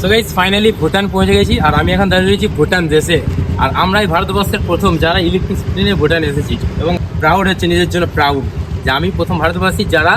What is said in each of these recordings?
So guys finally Bhutan পৌঁছে গেছি, আর আমি এখন দাঁড়িয়ে রয়েছি ভুটান দেশে। আর আমরাই ভারতবর্ষের প্রথম যারা ইলেকট্রিক স্ক্রিনে ভুটান এসেছি। এবং প্রাউড হচ্ছে, নিজের জন্য প্রাউড যে আমি প্রথম ভারতবাসী যারা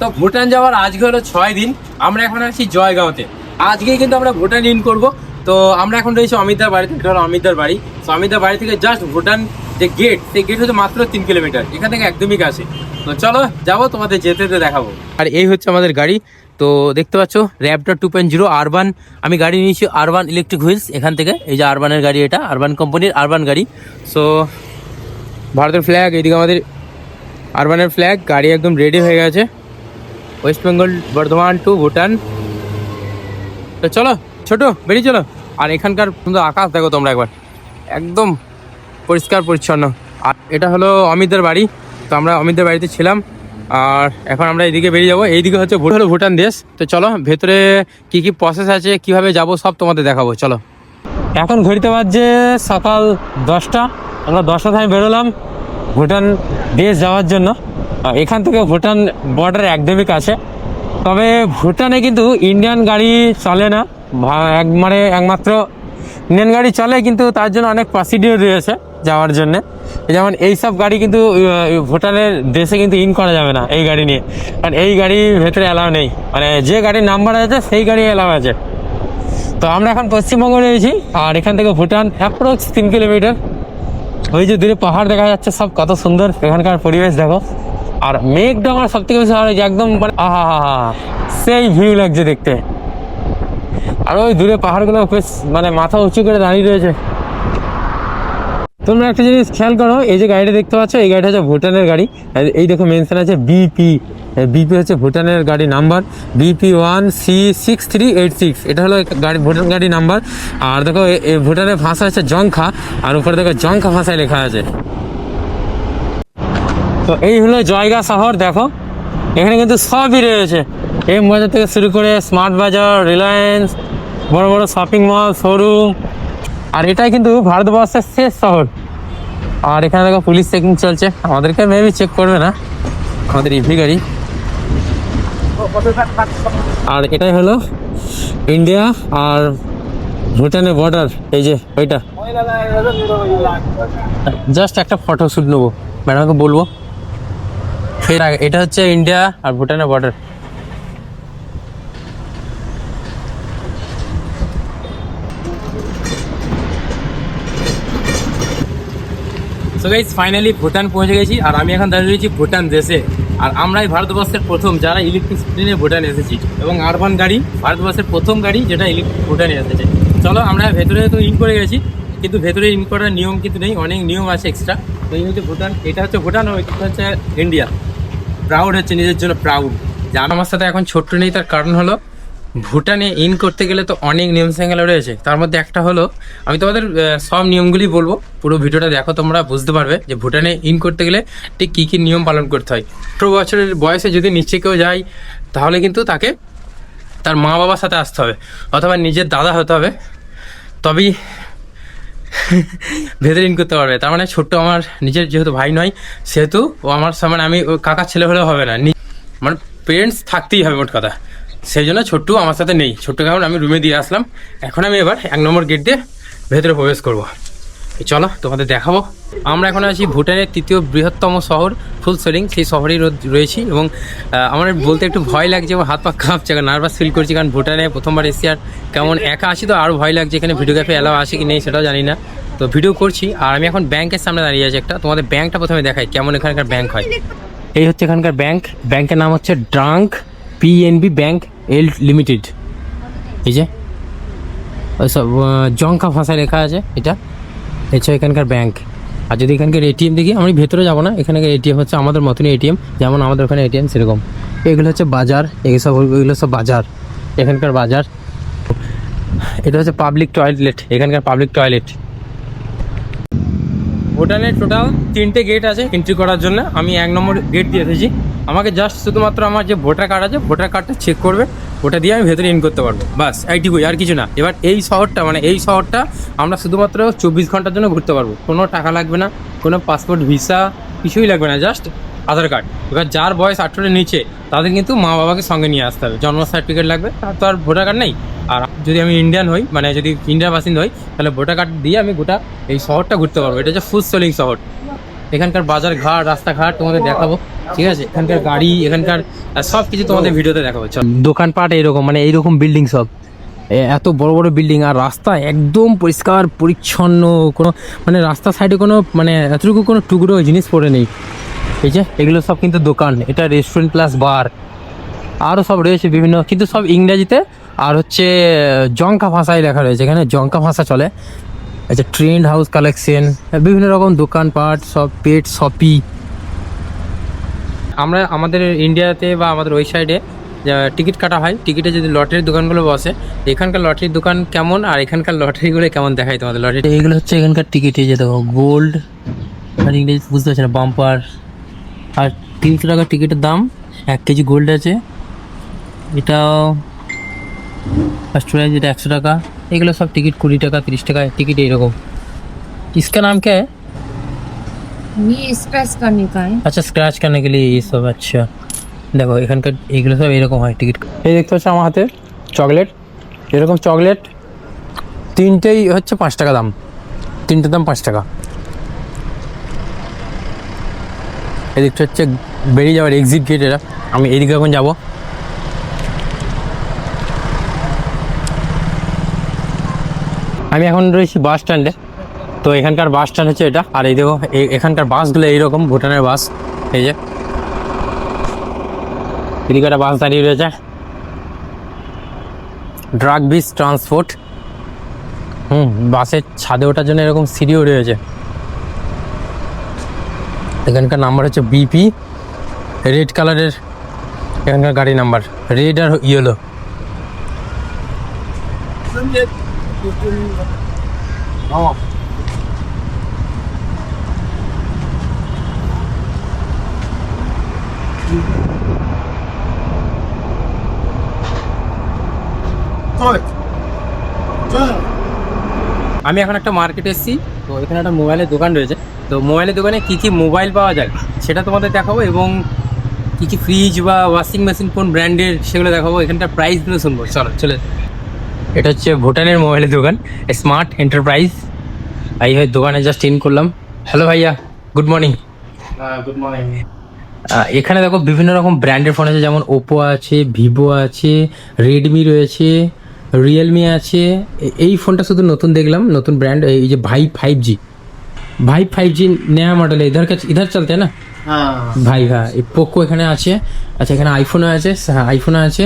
তো ভুটান যাওয়ার আজকে হলো ছয় দিন। আমরা এখন আছি জয়গাঁওতে। আজকে কিন্তু আমরা ভুটান ইন করব। তো আমরা এখন রয়েছি অমিতার বাড়িতে এটা হলো অমিতার বাড়ি। তো অমিতার বাড়ি থেকে জাস্ট ভুটান যে গেট সেই গেট হচ্ছে মাত্র তিন কিলোমিটার এখান থেকে একদমই কাছে। তো চলো, যাব, তোমাদের যেতে যেতে দেখাবো। আর এই হচ্ছে আমাদের গাড়ি। তো দেখতে পাচ্ছ raptor two point zero urban আমি গাড়ি নিয়েছি আরবান ইলেকট্রিক হুইলস এখান থেকে। এই যে আরবানের গাড়ি এটা আরবান কোম্পানির আরবান গাড়ি। সো ভারতের ফ্ল্যাগ এইদিকে আমাদের আরবানের ফ্ল্যাগ গাড়ি একদম রেডি হয়ে গেছে। ওয়েস্ট বেঙ্গল বর্ধমান টু ভুটান তো চলো, ছোট, বেরিয়ে চলো। আর এখানকার সুন্দর আকাশ দেখো তোমরা একবার। একদম পরিষ্কার, পরিচ্ছন্ন। আর এটা হলো অমিতদের বাড়ি। তো আমরা অমিতদের বাড়িতে ছিলাম। আর এখন আমরা এদিকে বেরিয়ে যাব। এইদিকে হচ্ছে হলো ভুটান দেশ। তো চলো, ভেতরে কি কি প্রসেস আছে, কীভাবে যাব, সব তোমাদের দেখাবো। চলো। এখন ঘড়িতে বাজছে সকাল দশটা। আমরা দশটা থেকে বেরোলাম ভুটান দেশ যাওয়ার জন্য। এখান থেকে ভুটান বর্ডার একদমই কাছে। তবে ভুটানে কিন্তু ইন্ডিয়ান গাড়ি চলে না। মানে একমাত্র ইন্ডিয়ান গাড়ি চলে, কিন্তু তার জন্য অনেক প্রসিডিওর রয়েছে যাওয়ার জন্য। যেমন এই সব গাড়ি কিন্তু ভুটানের দেশে কিন্তু ইন করা যাবে না এই গাড়ি নিয়ে। কারণ এই গাড়ি ভেতরে অ্যালাউ নেই। মানে যে গাড়ির নাম্বার আছে, সেই গাড়ি অ্যালাউ আছে। তো আমরা এখন পশ্চিমবঙ্গ রয়েছি, আর এখান থেকে ভুটান অ্যাপ্রক্স তিন কিলোমিটার ওই যে দূরে পাহাড় দেখা যাচ্ছে, সব কত সুন্দর। এখানকার পরিবেশ দেখো। আর মেঘটা আমার সব থেকে বেশি ভালো লাগছে, একদম মানে আহা সেই ভিউ লাগছে দেখতে। আর ওই দূরে পাহাড়গুলো বেশ মানে মাথা উঁচু করে দাঁড়িয়ে রয়েছে। তোমরা একটা জিনিস খেয়াল করো, এই যে গাড়িটা দেখতে পাচ্ছ, এই গাড়িটা হচ্ছে ভুটানের গাড়ি। এই দেখো মেনশন আছে বিপি বিপি হচ্ছে ভুটানের গাড়ি number BP one C six three eight six এটা হলো গাড়ি ভুটান গাড়ি নাম্বার আর দেখো ভুটানের ভাষা হচ্ছে জংখা, আর উপরে দেখো জংখা ভাষায় লেখা আছে। তো এই হলো জয়গা শহর দেখো। এখানে কিন্তু সবই রয়েছে। এম বাজার থেকে শুরু করে স্মার্ট বাজার রিলায়েন্স বড় বড় শপিং মল শোরুম আর এটাই কিন্তু ভারতবর্ষের শেষ শহর। আর এখানে দেখো পুলিশ চেকিং চলছে। আমাদেরকে মেবি চেক করবে না। আমাদের ইভি গাড়ি। আর এটাই হলো ইন্ডিয়া আর ভুটানের বর্ডার এই যে ওইটা। জাস্ট একটা ফটো শ্যুট নেব। ম্যাডামকে বলব। এটা হচ্ছে ইন্ডিয়া আর ভুটানের border so guys finally Bhutan পৌঁছে গেছি আর আমি এখন দাঁড়িয়ে রয়েছি ভুটান দেশে। আর আমরাই ভারতবর্ষের প্রথম যারা ইলেকট্রিক স্ক্রিনে ভুটান এসেছি। এবং আরবান গাড়ি, ভারতবর্ষের প্রথম গাড়ি যেটা ইলেকট্রিক ভুটানে এসেছে। চলো আমরা ভেতরে তো ইন করে গেছি, কিন্তু ভেতরে ইন করার নিয়ম কিন্তু নেই, অনেক নিয়ম আছে এক্সট্রা তো এই হচ্ছে ভুটান, এটা হচ্ছে ভুটান আর ওইটা হচ্ছে ইন্ডিয়া। প্রাউড হচ্ছে, নিজের জন্য প্রাউড যে আমার সাথে এখন ছোট্ট নেই, তার কারণ হলো ভুটানে ইন করতে গেলে তো অনেক নিয়ম শৃঙ্খলা রয়েছে। তার মধ্যে একটা হলো, আমি তোমাদের সব নিয়মগুলি বলব, পুরো ভিডিওটা দেখো, তোমরা বুঝতে পারবে যে ভুটানে ইন করতে গেলে ঠিক কী কী নিয়ম পালন করতে হয়। আঠেরো বছরের বয়সে যদি নিচে কেউ যায়, তাহলে কিন্তু তাকে তার মা বাবার সাথে আসতে হবে, অথবা নিজের দাদা হতে হবে। তবেই ভেতরে ইন করতে পারবে। তার মানে ছোট্ট আমার নিজের যেহেতু ভাই নয়, সেহেতু ও আমার সামনে আমি কাকার ছেলে হলেও হবে না। মানে পেরেন্টস থাকতেই হবে মোট কথা। সেই জন্য ছোট্টু আমার সাথে নেই। ছোট্ট কারণ আমি রুমে দিয়ে আসলাম। এখন আমি এবার এক নম্বর গেট দিয়ে ভেতরে প্রবেশ করব। চলো তোমাদের দেখাবো। আমরা এখন আছি ভুটানের তৃতীয় বৃহত্তম শহর ফুলসরিং সেই শহরেই রয়েছি এবং আমার বলতে একটু ভয় লাগছে এবং হাত পা কাঁপছে নার্ভাস ফিল করছি, কারণ ভুটানে প্রথমবার এসেছি আর কেমন একা আছি তো আরও ভয় লাগছে, এখানে ভিডিওগ্রাফি এলাও আছে কি নেই সেটাও জানি না। তো ভিডিও করছি, আর আমি এখন ব্যাংকের সামনে দাঁড়িয়ে আছি একটা। তোমাদের ব্যাংকটা প্রথমে দেখাই, কেমন এখানকার ব্যাংক হয়। এই হচ্ছে এখানকার ব্যাংক ব্যাংকের নাম হচ্ছে Druk PNB bank L limited এই যে জঙ্কা ভাষায় লেখা আছে এটা। হচ্ছে এখানকার ব্যাংক আর যদি এখানকার এটিএম দেখি, আমি ভেতরে যাব না এখানকার এটিএম হচ্ছে আমাদের মতনই এটিএম যেমন আমাদের ওখানে এটিএম সেরকম। এগুলো হচ্ছে বাজার এসব এগুলো সব বাজার, এখানকার বাজার। এটা হচ্ছে পাবলিক টয়লেট এখানকার পাবলিক টয়লেট ভুটানের টোটাল তিনটে গেট আছে এন্ট্রি করার জন্য। আমি এক নম্বর গেট দিয়ে এসেছি। আমাকে জাস্ট শুধুমাত্র আমার যে ভোটার কার্ড আছে ভোটার কার্ডটা চেক করবে, ওটা দিয়ে আমি ভেতরে ইন করতে পারব। বাস এইটুকুই আর কিছু না। এবার এই শহরটা মানে এই শহরটা আমরা শুধুমাত্র চব্বিশ ঘণ্টার জন্য ঘুরতে পারব। কোনো টাকা লাগবে না, কোনো পাসপোর্ট ভিসা কিছুই লাগবে না জাস্ট আধার কার্ড এবার যার বয়স আঠেরোর নিচে, তাদের কিন্তু মা বাবাকে সঙ্গে নিয়ে আসতে হবে। জন্ম সার্টিফিকেট লাগবে, তার তো আর ভোটার কার্ড নেই। আর যদি আমি ইন্ডিয়ান হই মানে যদি ইন্ডিয়ার বাসিন্দা হই, তাহলে ভোটার কার্ড দিয়ে আমি গোটা এই শহরটা ঘুরতে পারব। এটা হচ্ছে ফুড সেলিং শহর। এখানকার বাজার ঘাট, রাস্তাঘাট তোমাদের দেখাবো, ঠিক আছে? এখানকার গাড়ি, এখানকার সব কিছু তোমাদের ভিডিওতে দেখাবো দোকানপাট এইরকম মানে এইরকম বিল্ডিং সব। এত বড় বড় বিল্ডিং আর রাস্তা একদম পরিষ্কার, পরিচ্ছন্ন, কোনো মানে রাস্তার সাইডে কোনো মানে এতটুকু কোনো টুকরো জিনিস পড়ে নেই। এই যে, এগুলো সব কিন্তু দোকান, এটা রেস্টুরেন্ট প্লাস বার আরও সব রয়েছে বিভিন্ন, কিন্তু সব ইংরাজিতে, আর হচ্ছে জঙ্কা ভাষায় লেখা রয়েছে। এখানে জঙ্কা ভাষা চলে। আচ্ছা ট্রেন্ড হাউস কালেকশন বিভিন্ন রকম দোকানপাট সব পেট শপি। আমরা আমাদের ইন্ডিয়াতে বা আমাদের ওই সাইডে টিকিট কাটা হয় টিকিটে যদি লটারির দোকানগুলো বসে এখানকার লটারির দোকান কেমন আর এখানকার লটারিগুলো কেমন দেখায় তোমাদের লটারি? এগুলো হচ্ছে এখানকার টিকিট এই যে দেখো গোল্ড আর ইংরেজি বুঝতে পারছি না বাম্পার আর তিনশো টাকার টিকিটের দাম এক কেজি গোল্ড আছে। এটাও ফার্স্ট প্রাইজ এটা একশো টাকা। এগুলো সব টিকিট কুড়ি টাকা তিরিশ টাকা টিকিট এইরকম इसका नाम क्या है ये स्क्रैच करने का है আচ্ছা স্ক্র্যাচ करने के लिए ये सब अच्छा দেখো এখানকার এইগুলো সব এরকম হয় টিকিট এই দেখতে হচ্ছে আমার হাতে চকলেট এরকম চকলেট তিনটেই হচ্ছে পাঁচ টাকা দাম তিনটের দাম পাঁচ টাকা এদিকটা হচ্ছে বেরিয়ে যাওয়ার এক্সিট গেট এটা আমি এদিকে এখন যাবো আমি এখন রয়েছি বাস স্ট্যান্ডে। তো এখানকার বাস স্ট্যান্ড হচ্ছে এটা। আর এই দেখো এখানকার বাসগুলো এইরকম, ভুটানের বাস। এই যে। এদিকে বাস দাঁড়িয়ে রয়েছে। ড্রাগ বিস ট্রান্সপোর্ট হুম, বাসের ছাদে ওঠার জন্য এরকম সিঁড়িও রয়েছে। এখানকার নাম্বার হচ্ছে বিপি রেড কালারের এখানকার গাড়ি নাম্বার। রেড আর ইয়েলো আমি এখন একটা মার্কেটে এসেছি, তো এখানে একটা মোবাইলের দোকান রয়েছে। তো মোবাইলের দোকানে কী কী মোবাইল পাওয়া যায়, সেটা তোমাদের দেখাবো এবং কী কী ফ্রিজ বা ওয়াশিং মেশিন কোন ব্র্যান্ডের সেগুলো দেখাবো। এখানটার প্রাইসগুলো শুনব। চলো, চলে এটা হচ্ছে ভুটানের মোবাইলের দোকান স্মার্ট এন্টারপ্রাইজ এই হয় দোকানে জাস্ট ইন করলাম। হ্যালো ভাইয়া গুড মর্নিং গুড মর্নিং এখানে দেখো বিভিন্ন রকম ব্র্যান্ডের ফোন আছে যেমন ওপো আছে ভিভো আছে রেডমি রয়েছে রিয়েলমি আছে। এই ফোনটা শুধু নতুন দেখলাম নতুন ব্র্যান্ড এই যে ভাই ফাইভ জি ভাই ফাইভ জি নয়া মডেল ইধার কাছে ইধার চলতে না? হ্যাঁ। ভাই হ্যাঁ এই পোকো এখানে আছে। আচ্ছা এখানে আইফোনও আছে হ্যাঁ আইফোনও আছে।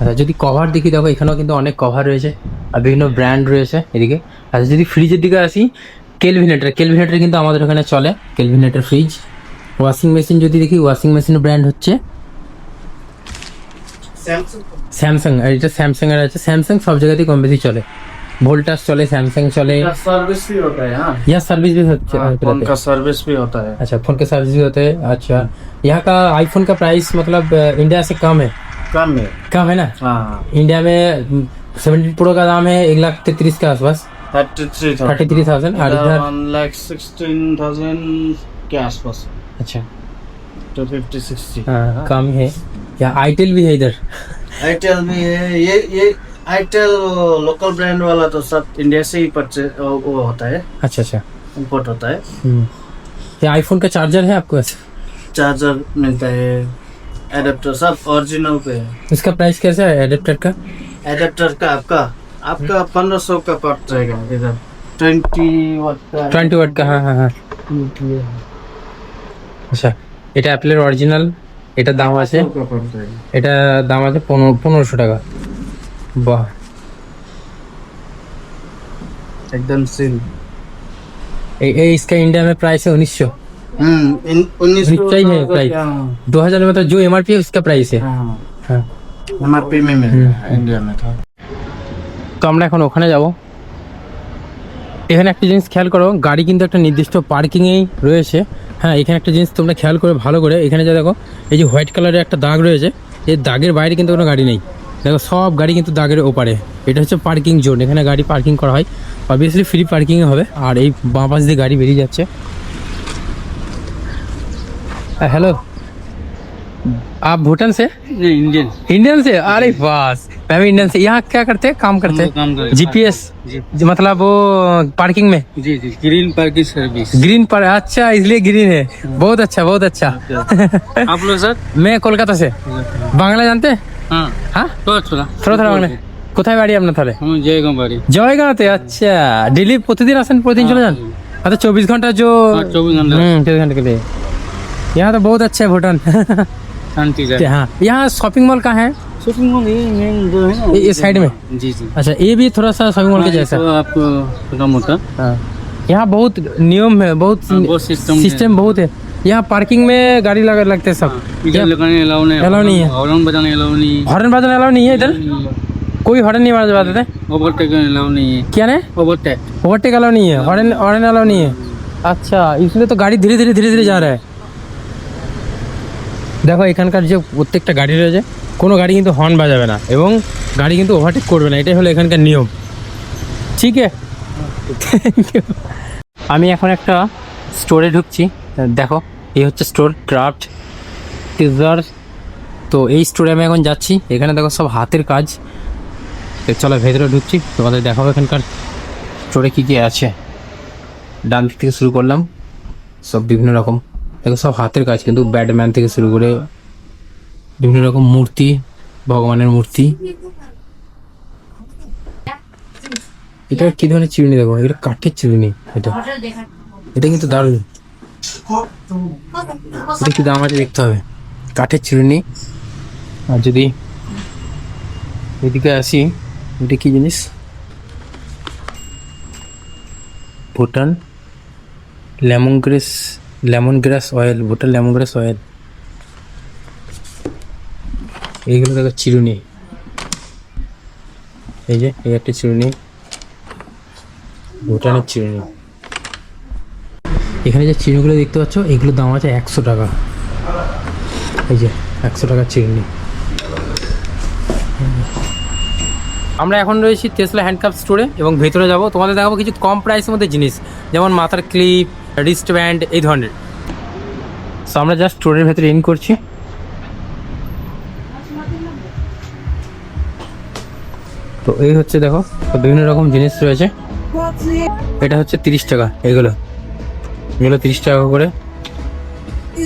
আচ্ছা যদি কভার দেখি দেখো এখানেও কিন্তু অনেক কভার রয়েছে আর বিভিন্ন ব্র্যান্ড রয়েছে এদিকে আচ্ছা যদি ফ্রিজের দিকে আসি কেলভিনেটার কেলভিনেটার কিন্তু আমাদের ওখানে চলে কেলভিনেটার ফ্রিজ ওয়াশিং মেশিন যদি দেখি ওয়াশিং মেশিনের ব্র্যান্ড হচ্ছে স্যামসাং স্যামসাং আর এটা স্যামসাং এর আছে স্যামসাং সব জায়গাতেই কম বেশি চলে ভোল্টাস চলে স্যামসাং चले का सर्विस भी होता है हाँ यहाँ सर्विस भी होती हाँ, होती फोन रहती का है सर्विस भी होता है अच्छा फोन के सर्विस भी होते हैं अच्छा यहाँ का आईफोन का प्राइस मतलब अ, इंडिया से कम है कम है। कम है ना? हाँ। इंडिया में सेवेंटीन प्रो का दाम है एक लाख तैतीस के आसपास। Thirty three thirty three thousand और इधर वन लाख सिक्सटीन थाउज़ेंड के आसपास। अच्छा। टू फिफ्टी सिक्सटी हाँ कम है। या आईटेल भी है इधर? आईटेल भी है। ये ये आईटेल लोकल ब्रांड वाला तो सब इंडिया से ही परचेज वो होता है। अच्छा अच्छा। इम्पोर्ट होता है। हम्म। ये आईफोन का चार्जर है आपके पास? चार्जर मिलता है। एडेप्टर सब ओरिजिनल पे है इसका प्राइस कैसा है एडेप्टर का एडेप्टर का आपका आपका पंद्रह सौ का पड़ जाएगा इधर ट्वेंटी वाट का টোয়েন্টি ওয়াট কা হ্যাঁ হ্যাঁ হ্যাঁ আচ্ছা এটা অ্যাপেলের অরিজিনাল এটার দাম আছে सौ का पड़ जाएगा এটা দাম আছে পনেরো পনেরোশো টাকা বাহ एकदम सील এই এই इसका इंडिया में प्राइस है उन्नीस सौ हम्म इन- उन्नीस सौ निश्चय है का प्राइस। क्या? दो हजार में मतलब जो एम है उसका प्राइस है हाँ हाँ एमआरपी में मिलता है इंडिया में था তো আমরা এখন ওখানে যাব এখানে একটা জিনিস খেয়াল করো গাড়ি কিন্তু একটা নির্দিষ্ট পার্কিংয়েই রয়েছে হ্যাঁ এখানে একটা জিনিস তোমরা খেয়াল করে ভালো করে এখানে যা দেখো এই যে হোয়াইট কালারের একটা দাগ রয়েছে এই দাগের বাইরে কিন্তু কোনো গাড়ি নেই দেখো সব গাড়ি কিন্তু দাগের ওপারে এটা হচ্ছে পার্কিং জোন এখানে গাড়ি পার্কিং করা হয় অবভিয়াসলি ফ্রি পার্কিংয়ে হবে আর এই বাঁ পাশ দিয়ে গাড়ি বেরিয়ে যাচ্ছে হ্যালো आप भूटान से नहीं इंडियन इंडियन से अरे बस मैं भी इंडियन से यहाँ क्या करते हैं काम करते हैं काम कर जीपीएस जी मतलब वो पार्किंग में जी जी ग्रीन पार्किंग सर्विस ग्रीन पर अच्छा इसलिए ग्रीन है बहुत अच्छा बहुत अच्छा आप लोग सर मैं कोलकाता से বাংলা জানতে हाँ হ্যাঁ थोड़ा थोड़ा থোড়া থোড়া বাংলা কোথায় বাড়ি আপনার তাহলে हम जयगांव बाड़ी জয়গাঁওতে আচ্ছা ডেলি প্রতিদিন আসেন প্রতিদিন চলে যান আচ্ছা চব্বিশ ঘন্টা जो हाँ चौबीस घंटा हम्म चौबीस घंटे के लिए यहाँ तो बहुत अच्छा है भूटान शांति हाँ यहाँ शॉपिंग मॉल कहाँ है? शॉपिंग मॉल ये मेन जो है ना ये साइड में? जी जी। अच्छा ये भी थोड़ा सा शॉपिंग मॉल के जैसा। तो आपको छोटा मोटा। हाँ। यहाँ बहुत नियम है बहुत हाँ, बहुत सिस्टम सिस्टम बहुत है। यहाँ पार्किंग में गाड़ी लगा लगते हैं सब। इधर लगाने अलाउ नहीं है। हॉर्न बजाने अलाउ नहीं। हॉर्न बजाना अलाउ नहीं है इधर? कोई हॉर्न नहीं बजाते थे ओवरटेक अलाउ नहीं है। क्या नहीं ओवरटेक ओवरटेक अलाउ नहीं है। हॉर्न हॉर्न अलाउ नहीं है। अच्छा इसलिए तो गाड़ी धीरे धीरे धीरे धीरे जा रहा है। দেখো, এখানকার যে প্রত্যেকটা গাড়ি রয়েছে, কোনো গাড়ি কিন্তু হর্ন বাজাবে না এবং গাড়ি কিন্তু ওভারটেক করবে না। এটাই হলো এখানকার নিয়ম। ঠিক আমি এখন একটা স্টোরে ঢুকছি। দেখো, এই হচ্ছে স্টোর ক্রাফট টিজার তো এই স্টোরে আমি এখন যাচ্ছি। এখানে দেখো, সব হাতের কাজ। চলো, ভেতরে ঢুকছি। তোমাদের দেখাবো এখানকার স্টোরে কী কী আছে। ডান দিক থেকে শুরু করলাম। সব বিভিন্ন রকম। দেখো সব হাতের কাজ কিন্তু ব্যাটম্যান থেকে শুরু করে বিভিন্ন রকম মূর্তি, ভগবানের মূর্তি। এটা কি ধরনের চিরুনি দেখো? এটা কাঠের চিরুনি, এটা। এটা কিন্তু দারুণ। এটা কি দাম আছে দেখতে হবে। কাঠের চিরুনি। আর যদি এদিকে আসি, এটা কি জিনিস? Bhutan. Lemon grass. Lemon grass oil Bhutan lemon grass oil. এইগুলো দেখো চিরুনি। এই যে, এই একটা চিরুনি ভুটানের চিরুনি। এখানে যে চিরুনিগুলো দেখতে পাচ্ছ, এগুলোর দাম আছে একশো টাকা। এই যে, একশো টাকার চিরুনি। আমরা এখন রয়েছি টেসলা হ্যান্ডকাপ স্টোরে এবং ভেতরে যাব। তোমাদের দেখাবো কিছু কম প্রাইসের মধ্যে জিনিস, যেমন মাথার ক্লিপ রিস্ট ব্যান্ড এই ধরনের। সো আমরা জাস্ট স্টোরের ভেতরে ইন করছি। তো এই হচ্ছে দেখো, বিভিন্ন রকম জিনিস রয়েছে। এটা হচ্ছে তিরিশ টাকা, এগুলো। এগুলো তিরিশ টাকা করে।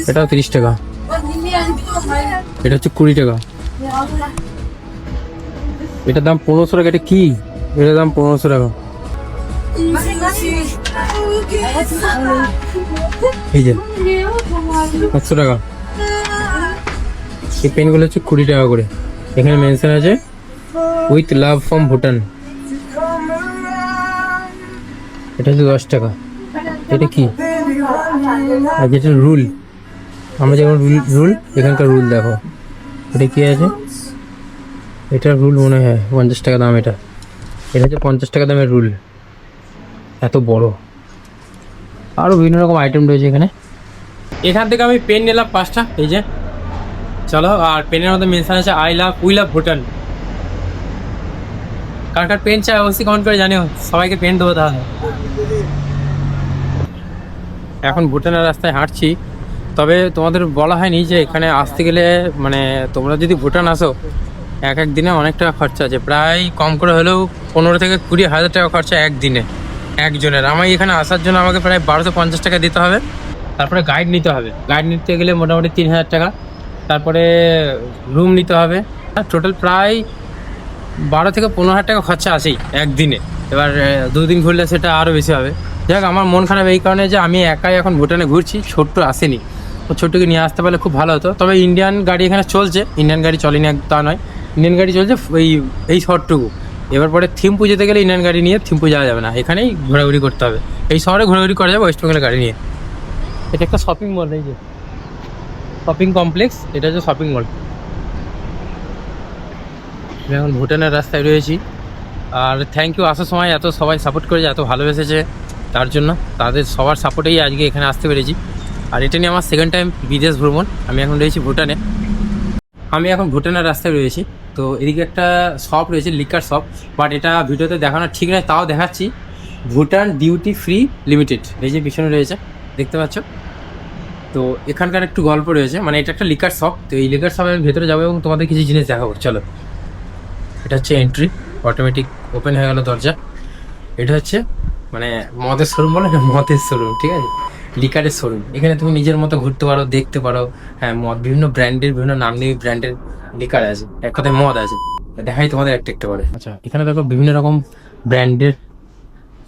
এটাও তিরিশ টাকা। এটা হচ্ছে কুড়ি টাকা। এটার দাম পনেরোশো টাকা, এটা কি? এটার দাম পনেরোশো টাকা। এই যে, একশো টাকা। এই পেনগুলো হচ্ছে কুড়ি টাকা করে। এখানে মেনশন আছে উইথ লাভ ফ্রম ভুটান এটা হচ্ছে দশ টাকা। এটা কি? আর যেটা রুল আমরা যেমন রুল রুল এখানকার রুল দেখো। এটা কি আছে? এটার রুল মনে হয়, পঞ্চাশ টাকা দাম এটা। এটা হচ্ছে পঞ্চাশ টাকা দামের রুল এত বড়। আরও বিভিন্ন রকম আইটেম রয়েছে এখানে। এখান থেকে আমি পেন নিলাম পাঁচটা, এই যে। চলো, আর পেনের মধ্যে মেনশন আছে I love we love Bhutan কার কার পেন চাই অবশ্যই কমেন্ট করে জানিও, সবাইকে পেন দেবো তাহলে। এখন ভুটানের রাস্তায় হাঁটছি, তবে তোমাদের বলা হয়নি যে এখানে আসতে গেলে মানে তোমরা যদি ভুটান আসো এক এক দিনে অনেক টাকা খরচা আছে। প্রায় কম করে হলেও পনেরো থেকে কুড়ি হাজার টাকা খরচা একদিনে একজনের। আমার এখানে আসার জন্য আমাকে প্রায় বারোশো পঞ্চাশ টাকা দিতে হবে। তারপরে গাইড নিতে হবে। গাইড নিতে গেলে মোটামুটি তিন হাজার টাকা। তারপরে রুম নিতে হবে। টোটাল প্রায় বারো থেকে পনেরো হাজার টাকা খরচা আসেই একদিনে। এবার দুদিন ঘুরলে সেটা আরও বেশি হবে। যাক, আমার মন খারাপ এই কারণে যে আমি একাই এখন ভুটানে ঘুরছি, ছোট্ট আসেনি। ও ছোট্টকে নিয়ে আসতে পারলে খুব ভালো হতো। তবে ইন্ডিয়ান গাড়ি এখানে চলছে। ইন্ডিয়ান গাড়ি চলেনি তা নয়। ইন্ডিয়ান গাড়ি চলছে এই এই শহরটুকু। এবার পরে থিম্পু যেতে গেলে ইন্ডিয়ান গাড়ি নিয়ে থিম্পু যাওয়া যাবে না। এখানেই ঘোরাঘুরি করতে হবে। এই শহরে ঘোরাঘুরি করা যাবে ওয়েস্ট বেঙ্গলের গাড়ি নিয়ে। এটা একটা শপিং মল এই যে। শপিং কমপ্লেক্স এটা হচ্ছে শপিং মল আমি এখন ভুটানের রাস্তায় রয়েছি। আর থ্যাংক ইউ আসার সময় এত সবাই সাপোর্ট করেছে, এত ভালোবেসেছে। তার জন্য তাদের সবার সাপোর্টেই আজকে এখানে আসতে পেরেছি। আর এটা নিয়ে আমার সেকেন্ড টাইম বিদেশ ভ্রমণ। আমি এখন রয়েছি ভুটানে। আমি এখন ভুটানের রাস্তায় রয়েছি। তো এদিকে একটা শপ রয়েছে লিকার শপ বাট এটা ভিডিওতে দেখানো ঠিক নয়, তাও দেখাচ্ছি। ভুটান ডিউটি ফ্রি লিমিটেড এই যে পিছনে রয়েছে, দেখতে পাচ্ছ? তো এখানকার একটু গল্প রয়েছে মানে এটা একটা লিকার শপ তো এই লিকার শপের ভেতরে যাব এবং তোমাদের কিছু জিনিস দেখাবো, চলো। এটা হচ্ছে এন্ট্রি অটোমেটিক ওপেন হয়ে গেল দরজা। এটা হচ্ছে মানে মদের শোরুম বলে মদের শোরুম ঠিক আছে? লিকারের শোরুম এখানে তুমি নিজের মতো ঘুরতে পারো, দেখতে পারো। হ্যাঁ মদ, বিভিন্ন ব্র্যান্ডের, বিভিন্ন নামী ব্র্যান্ডের লিকার আছে। এক কথায় মদ আছে। দেখাই তোমাদের একটা একটা করে। আচ্ছা এখানে দেখো বিভিন্ন রকম ব্র্যান্ডের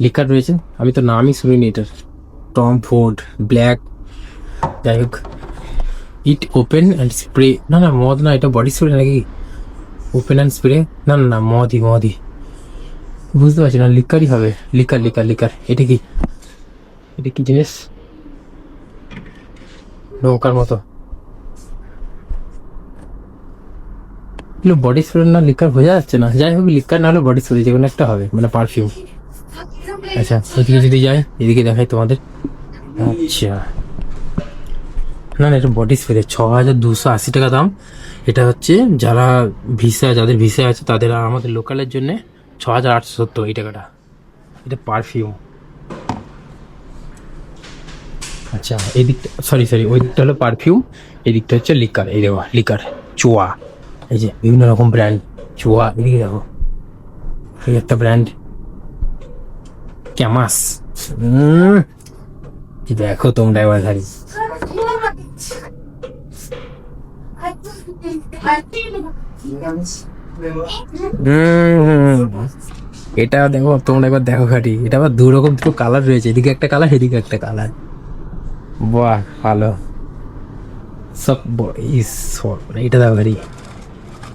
লিকার রয়েছে। আমি তো নামই শুনিনি এটার। টম ফোর্ড ব্ল্যাক যাই হোক ইট ওপেন অ্যান্ড স্প্রে না না, মদ না, এটা বডি স্প্রে নাকি? ওপেন অ্যান্ড স্প্রে না না না, মদই মদই। বুঝতে পারছি না লিকারই হবে। লিকার লিকার লিকার এটা কি? এটা কি জিনিস? নৌকার মতো। বডি স্প্রে না লিকার বোঝা যাচ্ছে না। যাই হোক লিকার না হলে বডি স্প্রে যে কোনো একটা হবে মানে পারফিউম আচ্ছা এদিকে যদি যাই, এদিকে দেখাই তোমাদের। আচ্ছা। না না, এটা বডি স্প্রে ছ হাজার দুশো আশি টাকা দাম। এটা হচ্ছে যারা ভিসা যাদের ভিসা আছে, তাদের আমাদের লোকালের জন্য ছ হাজার আটশো সত্তর এই টাকাটা। এটা পারফিউম আচ্ছা এই দিকটা সরি সরি ওই দিকটা হলো পারফিউম এই দিকটা হচ্ছে লিকার এই দেখো লিকার চোয়া এই যে বিভিন্ন রকম ব্র্যান্ড চোয়া এদিকে দেখো এই একটা ব্র্যান্ড ক্যামাস দেখো তোমরা এবার উম, এটা দেখো তোমরা এবার দেখো খাটি এটা আবার দু রকম দুটো কালার রয়েছে এদিকে একটা কালার এদিকে একটা কালার বাহ ভালো। সব ইস, সর- এটা দেখো খাটি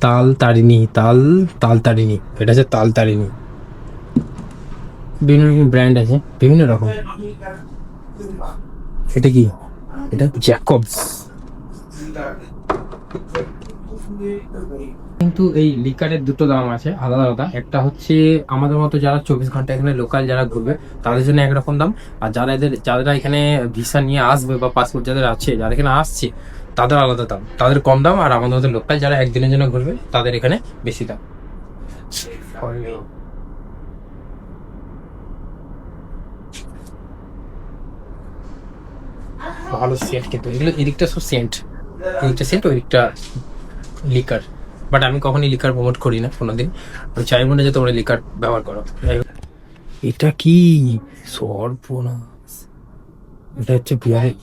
তাল তারিণী তাল তাল তারিণী। এটা হচ্ছে তাল তারিণী। বিভিন্ন রকম ব্র্যান্ড আছে বিভিন্ন রকম। এটা কি? এটা জ্যাকবস কিন্তু এই লিকারের দুটো দাম আছে, আলাদা আলাদা। একটা হচ্ছে আমাদের মতো যারা চব্বিশ ঘণ্টা এখানে লোকাল যারা ঘুরবে, তাদের জন্য একরকম দাম। আর যারা এদের, যারা এখানে ভিসা নিয়ে আসবে বা পাসপোর্ট যাদের আছে, যারা এখানে আসছে, তাদের আলাদা দাম। তাদের কম দাম আর আমাদের মতো লোকাল যারা একদিনের জন্য ঘুরবে, তাদের এখানে বেশি দাম। ভালো সেন্ট কিন্তু। এগুলো, এদিকটা সব সেন্ট এদিকটা সেন্ট ওই দিকটা লিকার বাট আমি কখনই লিকার প্রমোট করি না কোনোদিন। আমি চাইব না যে তোমরা লিকার ব্যবহার করো। এটা কি? সর্বনাশ। এটা হচ্ছে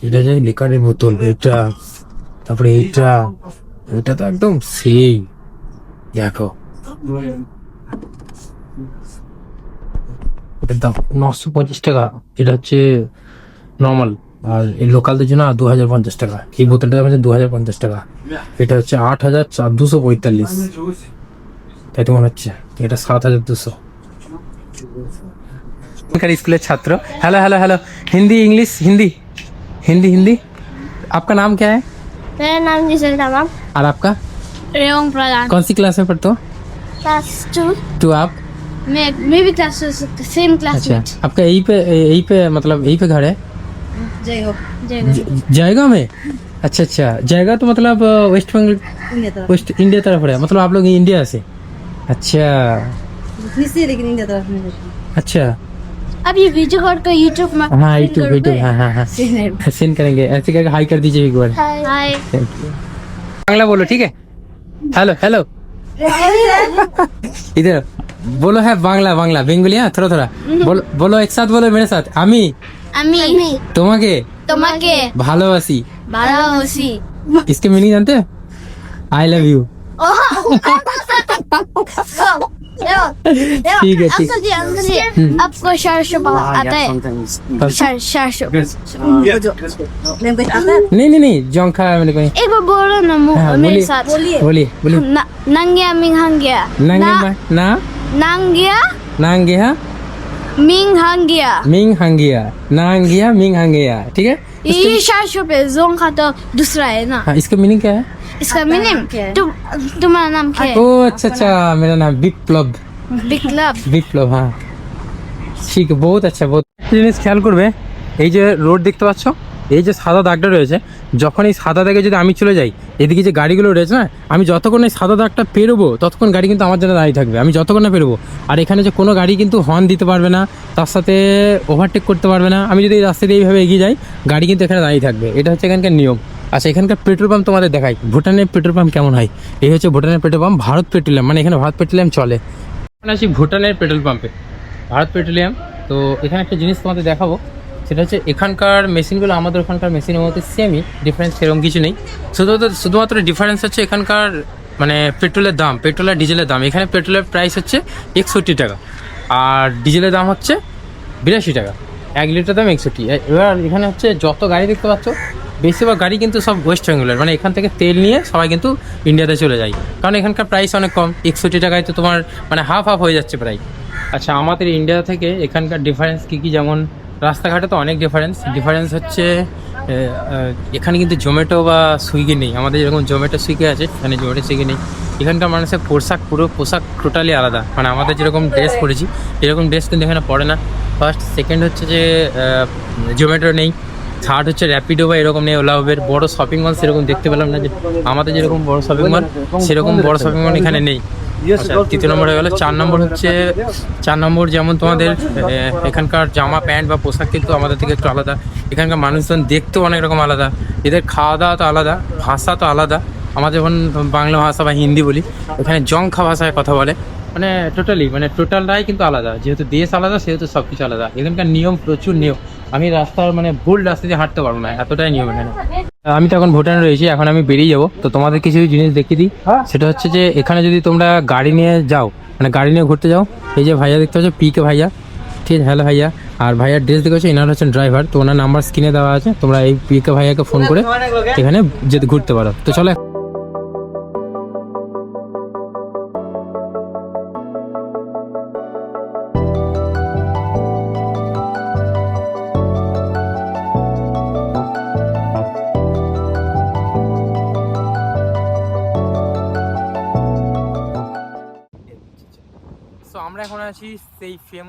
এটা যে লিকারের বোতল, এটা। তারপরে এইটা এটা তো একদম সেই। দেখো। দাম নশো পঁচিশ টাকা। এটা হচ্ছে নর্মাল। আর এই লোকালদের জন্য দু হাজার পঞ্চাশ টাকা। এই বোতলটার দাম হচ্ছে দু হাজার পঞ্চাশ টাকা। এটা হচ্ছে আট হাজার চার দুশো পঁয়তাল্লিশ তাই তো মনে হচ্ছে এটা সাত হাজার দুশো এখানকার স্কুলের ছাত্র hello hello hello Hindi English Hindi Hindi Hindi आपका नाम क्या है मेरा नाम जिसल तमाम और आपका रेवंग प्रधान कौन सी क्लास में पढ़ते हो क्लास टू टू आप मैं मैं भी क्लास टू सेम क्लास अच्छा आपका यहीं पे यहीं पे मतलब यहीं पे घर है जय हो जय ज- जयगांव में अच्छा अच्छा जयगांव तो मतलब अ, वेस्ट बंगाल वेस्ट इंडिया तरफ है मतलब आप लोग इंडिया से अच्छा इसलिए लेकिन इंडिया तरफ नहीं देखा अच्छा अब ये वीडियो कॉल का यूट्यूब में हाँ यूट्यूब यूट्यूब हाँ हाँ हाँ सेंड करेंगे ऐसे करके हाई कर दीजिए एक बार हाय थैंक यू बांग्ला बोलो ठीक है हेलो हेलो इधर बोलो है बांग्ला बांग्ला बेंगली हाँ थोड़ा थोड़ा बोलो बोलो एक साथ बोलो मेरे साथ আমি আমি তোমাকে তোমাকে ভালোবাসি वाराणसी इसके मीनिंग जानते आई लव यू ठीक है हम्म। आपको हाँ, नहीं नहीं नहीं खाया मैंने एक बार बोलो ना हाँ, मेरे साथ। बोलिए बोलिए बोलिए। नंगिया मिंगहंगिया ना नंगिया नंगिया मिंग हंगिया नंगिया मिंगहंगिया ठीक है? ये सरसों पे जोंग का तो दूसरा है ना हाँ इसका मीनिंग क्या है इसका मीनिंग तुम तुम्हारा नाम क्या है ओ अच्छा अच्छा मेरा नाम বিপ্লব বিপ্লব বিপ্লব হ্যাঁ ঠিক বহুত আচ্ছা বহুত একটা জিনিস খেয়াল করবে এই যে রোড দেখতে পাচ্ছ এই যে সাদা দাগটা রয়েছে, যখন এই সাদা দাগে যদি আমি চলে যাই, এদিকে যে গাড়িগুলো রয়েছে না, আমি যতক্ষণ এই সাদা দাগটা পেরোবো, ততক্ষণ গাড়ি কিন্তু আমার জন্য দাঁড়িয়ে থাকবে। আমি যতক্ষণ না পেরোবো, আর এখানে যে কোনো গাড়ি কিন্তু হর্ন দিতে পারবে না, তার সাথে ওভারটেক করতে পারবে না। আমি যদি এই রাস্তা দিয়ে এইভাবে এগিয়ে যাই, গাড়ি কিন্তু এখানে দাঁড়িয়ে থাকবে। এটা হচ্ছে এখানকার নিয়ম। আচ্ছা এখানকার পেট্রোল পাম্প তোমাদের দেখাই। ভুটানের পেট্রোল পাম্প কেমন হয়? এই হচ্ছে ভুটানের পেট্রোল পাম্প ভারত পেট্রোলিয়াম মানে এখানে ভারত পেট্রোলিয়াম চলে। আছি ভুটানের পেট্রোল পাম্পে ভারত পেট্রোলিয়াম তো এখানে একটা জিনিস তোমাদের দেখাবো। সেটা হচ্ছে এখানকার মেশিনগুলো, আমাদের ওখানকার মেশিনের মধ্যে সেমই ডিফারেন্স সেরকম কিছু নেই। শুধুমাত্র শুধুমাত্র ডিফারেন্স হচ্ছে এখানকার মানে পেট্রোলের দাম পেট্রোল আর ডিজেলের দাম। এখানে পেট্রোলের প্রাইস হচ্ছে একষট্টি টাকা, আর ডিজেলের দাম হচ্ছে বিরাশি টাকা, এক লিটার দাম একষট্টি। এবার এখানে হচ্ছে যত গাড়ি দেখতে পাচ্ছ, বেশিরভাগ গাড়ি কিন্তু সব ওয়েস্ট বেঙ্গলের মানে এখান থেকে তেল নিয়ে সবাই কিন্তু ইন্ডিয়াতে চলে যায়। কারণ এখানকার প্রাইস অনেক কম, একষট্টি টাকায় তো তোমার মানে হাফ হাফ হয়ে যাচ্ছে প্রায়। আচ্ছা আমাদের ইন্ডিয়া থেকে এখানকার ডিফারেন্স কী কী? যেমন রাস্তাঘাটে তো অনেক ডিফারেন্স ডিফারেন্স হচ্ছে এখানে কিন্তু জোম্যাটো বা সুইগি নেই। আমাদের যেরকম জোম্যাটো সুইগি আছে এখানে জোম্যাটো সুইগি নেই। এখানকার মানুষের পোশাক পুরো, পোশাক টোটালি আলাদা। মানে আমাদের যেরকম ড্রেস পরেছি, এরকম ড্রেস কিন্তু এখানে পড়ে না। ফার্স্ট সেকেন্ড হচ্ছে যে জোম্যাটো নেই। থার্ড হচ্ছে র্যাপিডো বা এরকম নেই ওলা উবের বড় শপিং মল সেরকম দেখতে পেলাম না যে, আমাদের যেরকম বড় শপিং মল সেরকম বড় শপিং মল এখানে নেই। তৃতীয় নম্বর হয়ে গেল চার নম্বর হচ্ছে চার নম্বর যেমন তোমাদের এখানকার জামা প্যান্ট বা পোশাক কিন্তু আমাদের থেকে একটু আলাদা। এখানকার মানুষজন দেখতেও অনেক রকম আলাদা। এদের খাওয়া দাওয়া তো আলাদা ভাষা তো আলাদা। আমাদের যেমন বাংলা ভাষা বা হিন্দি বলি এখানে জংখা ভাষায় কথা বলে। মানে টোটালি মানে টোটালটাই কিন্তু আলাদা। যেহেতু দেশ আলাদা সেহেতু সব কিছু আলাদা। এখানকার নিয়ম প্রচুর নিয়ম। আমি রাস্তার মানে ভুল রাস্তা দিয়ে হাঁটতে পারব না এতটাই নিয়ম এখানে। আমি তো এখন ভুটানে রয়েছি এখন আমি বেরিয়ে যাব। তো তোমাদের কিছু জিনিস দেখিয়ে দিই। সেটা হচ্ছে যে এখানে যদি তোমরা গাড়ি নিয়ে যাও মানে গাড়ি নিয়ে ঘুরতে যাও এই যে ভাইয়া দেখতে পাচ্ছ পিকে ভাইয়া ঠিক আছে হ্যালো ভাইয়া। আর ভাইয়ার ড্রেস দেখেছ এনার হচ্ছেন ড্রাইভার তো ওনার নাম্বার স্ক্রিনে দেওয়া আছে তোমরা এই পিকে ভাইয়াকে ফোন করে এখানে যেতে ঘুরতে পারো। তো চলো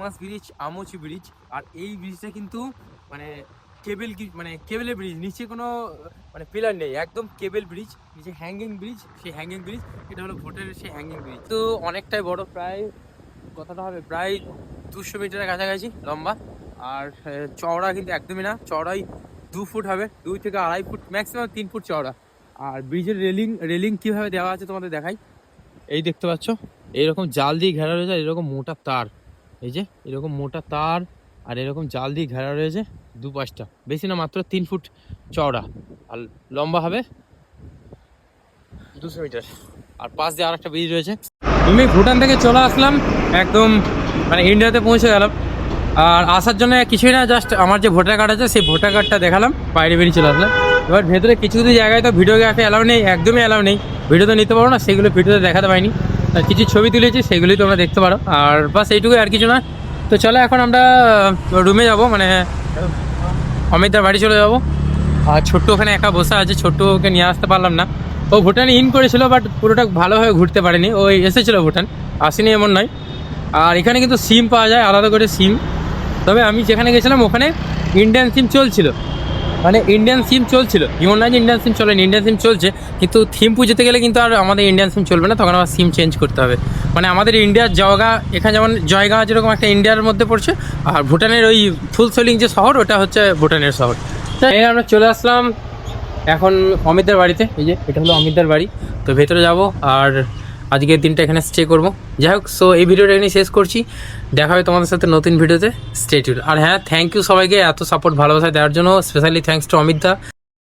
ফেমাস ব্রিজ, আমুচি ব্রিজ, আর এই ব্রিজটা কিন্তু মানে কেবেল মানে কেবেলের ব্রিজ, নিচে কোনো মানে পিলার নেই, একদম কেবেল ব্রিজ, নিচে হ্যাঙ্গিং ব্রিজ সেই হ্যাঙ্গিং ব্রিজ এটা হলো ভোটের সেই হ্যাঙ্গিং ব্রিজ তো অনেকটাই বড়, প্রায় কতটা হবে প্রায় দুশো মিটারের কাছাকাছি, লম্বা, আর চওড়া কিন্তু একদমই না, চওড়াই দু ফুট হবে, দুই থেকে আড়াই ফুট ম্যাক্সিমাম তিন ফুট চওড়া। আর ব্রিজের রেলিং রেলিং কীভাবে দেওয়া আছে তোমাদের দেখাই, এই দেখতে পাচ্ছ, এইরকম জাল দিয়ে ঘেরা রয়েছে এরকম মোটা তার। এই যে, এরকম মোটা তার আর এরকম জাল দিয়ে ঘেরা রয়েছে দু পাঁচটা। বেশি না, মাত্র তিন ফুট চওড়া আর লম্বা হবে দুশো মিটার। আর পাশ দিয়ে আর একটা ব্রিজ রয়েছে। আমি ভুটান থেকে চলে আসলাম, একদম মানে ইন্ডিয়াতে পৌঁছে গেলাম। আর আসার জন্য কিছুই না জাস্ট আমার যে ভোটার কার্ড আছে, সেই ভোটার কার্ডটা দেখালাম, বাইরে বেরিয়ে চলে আসলাম। এবার ভেতরে কিছু কিছু জায়গায় তো ভিডিওগ্রাফি অ্যালাউ নেই, একদমই অ্যালাউ নেই। ভিডিও তো নিতে পারো না, সেগুলো ভিডিওতে দেখাতে আর কিছু ছবি তুলেছি, সেগুলোই তোমরা দেখতে পারো। আর বাস এইটুকুই, আর কিছু না তো চলো, এখন আমরা রুমে যাব মানে অমিতদার বাড়ি চলে যাব। আর ছোট্ট ওখানে একা বসে আছে ছোট্ট ওকে নিয়ে আসতে পারলাম না। ও ভুটানে ইন করেছিল বাট পুরোটা ভালোভাবে ঘুরতে পারেনি। ও এসেছিল ভুটান, আসেনি এমন নয়। আর এখানে কিন্তু সিম পাওয়া যায়, আলাদা করে সিম তবে আমি যেখানে গেছিলাম, ওখানে ইন্ডিয়ান সিম চলছিল। মানে ইন্ডিয়ান সিম চলছিল। এমন নয় যে ইন্ডিয়ান সিম চলে ইন্ডিয়ান সিম চলছে, কিন্তু থিম পুজোতে গেলে কিন্তু আর আমাদের ইন্ডিয়ান সিম চলবে না, তখন আবার সিম চেঞ্জ করতে হবে। মানে আমাদের ইন্ডিয়ার জয়গা, এখানে যেমন জয়গাঁ যেরকম একটা ইন্ডিয়ার মধ্যে পড়ছে, আর ভুটানের ওই ফুলসলিং যে শহর, ওটা হচ্ছে ভুটানের শহর। এই আমরা চলে আসলাম এখন অমিতদার বাড়িতে, এই যে, এটা হলো অমিতদার বাড়ি। তো ভেতরে যাব, আর আজকের দিনটা এখানে স্টে করব। যাই হোক সো এই ভিডিওটা এখানে শেষ করছি। দেখা হবে তোমাদের সাথে নতুন ভিডিওতে। স্টেটিউড আর হ্যাঁ থ্যাংক ইউ সবাইকে এত সাপোর্ট ভালোবাসা দেওয়ার জন্য। Specially thanks to Amit da.